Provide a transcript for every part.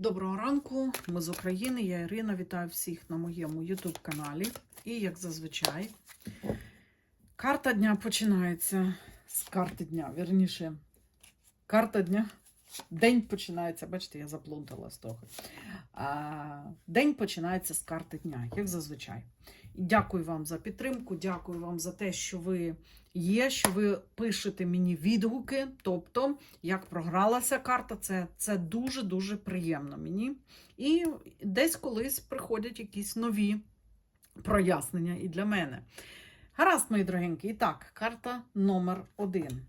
Доброго ранку, ми з України. Я Ірина. Вітаю всіх на моєму YouTube каналі. І, як зазвичай, карта дня починається з карти дня. Вірніше, карта дня. День починається, бачите, я заплутала з того. А, День починається з карти дня, як зазвичай. Дякую вам за підтримку, дякую вам за те, що ви є, що ви пишете мені відгуки. Тобто, як програлася карта, це, це дуже-дуже приємно мені. І десь колись приходять якісь нові прояснення і для мене. Гаразд, мої дорогенькі. І так, карта номер один.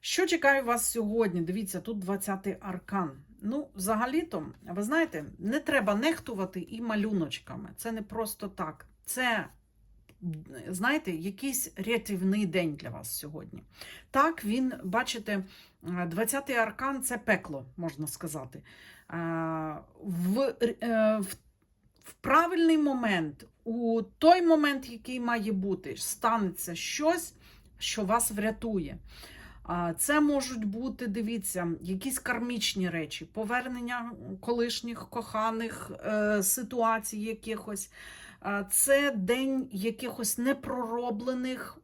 Що чекає вас сьогодні? Дивіться, тут 20-й аркан. Ну, взагалі-то, ви знаєте, не треба нехтувати і малюночками. Це не просто так. Це, знаєте, якийсь рятівний день для вас сьогодні. Так, він, бачите, 20-й аркан це пекло, можна сказати. В, е, в, в правильний момент, у той момент, який має бути, станеться щось, що вас врятує. Це можуть бути, дивіться, якісь кармічні речі, повернення колишніх коханих е, ситуацій якихось. Це день якихось непророблених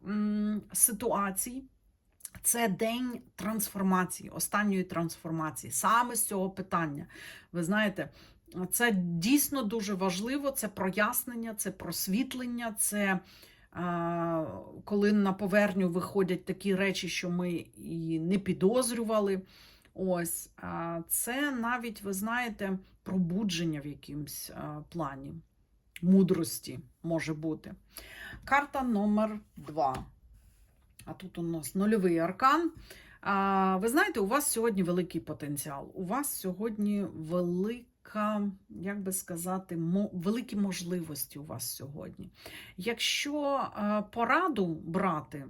ситуацій. Це день трансформації, останньої трансформації, саме з цього питання. Ви знаєте, це дійсно дуже важливо, це прояснення, це просвітлення, це коли на поверхню виходять такі речі, що ми і не підозрювали. Ось, Це навіть, ви знаєте, пробудження в якомусь плані, мудрості може бути. Карта номер два. А тут у нас нульовий аркан. Ви знаєте, у вас сьогодні великий потенціал. У вас сьогодні велика, як би сказати, великі можливості у вас сьогодні. Якщо пораду брати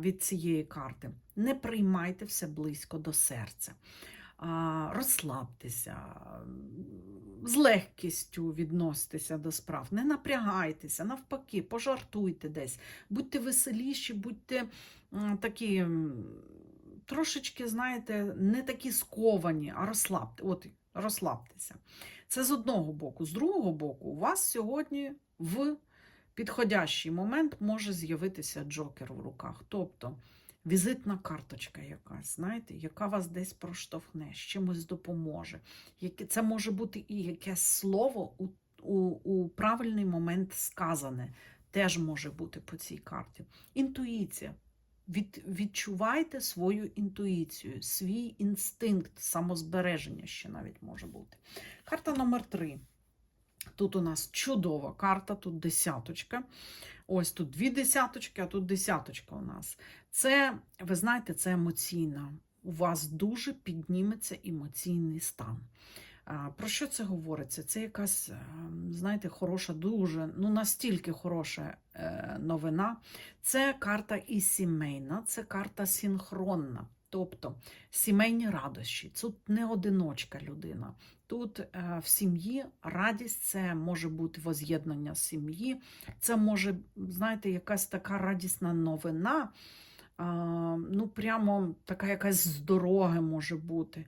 від цієї карти, не приймайте все близько до серця. Розслабтеся, з легкістю відноситеся до справ, не напрягайтеся, навпаки, пожартуйте десь, будьте веселіші, будьте такі трошечки, знаєте, не такі сковані, а розслабте, от, розслабтеся. Це з одного боку. З другого боку, у вас сьогодні в підходящий момент може з'явитися джокер в руках. Тобто візитна карточка якась, знаєте, яка вас десь проштовхне, з чимось допоможе. Це може бути і якесь слово у, у, у правильний момент сказане, теж може бути по цій карті. Інтуїція. Від, відчувайте свою інтуїцію, свій інстинкт самозбереження ще навіть може бути. Карта номер три. Тут у нас чудова карта, тут десяточка. Ось тут дві десяточки, а тут десяточка у нас. Це, ви знаєте, це емоційна. У вас дуже підніметься емоційний стан. Про що це говориться? Це якась, е, знаєте, хороша, дуже, ну настільки хороша е, новина. Це карта і сімейна, це карта синхронна. Тобто сімейні радощі. Тут не одиночка людина. Тут е, в сім'ї радість це може бути воз'єднання сім'ї, це може, знаєте, якась така радісна новина. Ну, прямо така якась з дороги може бути.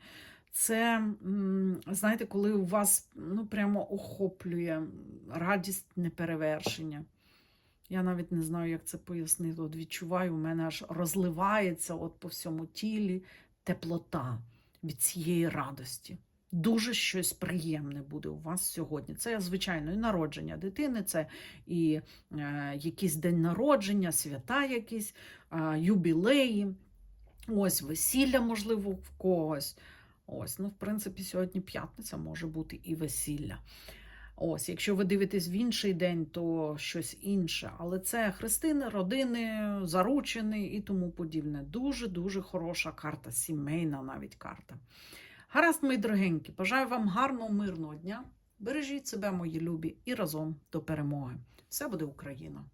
Це, знаєте, коли у вас ну, прямо охоплює радість неперевершення. Я навіть не знаю, як це пояснити. От відчуваю, у мене аж розливається от по всьому тілі теплота від цієї радості. Дуже щось приємне буде у вас сьогодні. Це, звичайно, і народження дитини, це і е, якийсь день народження, свята якісь, е, юбілеї, ось весілля, можливо, в когось. Ось, ну, в принципі, сьогодні п'ятниця може бути і весілля. Ось, якщо ви дивитесь в інший день, то щось інше. Але це хрестини, родини, заручини і тому подібне. Дуже-дуже хороша карта, сімейна навіть карта. Гаразд, мої дорогенькі, бажаю вам гарного, мирного дня. Бережіть себе, мої любі, і разом до перемоги. Все буде Україна!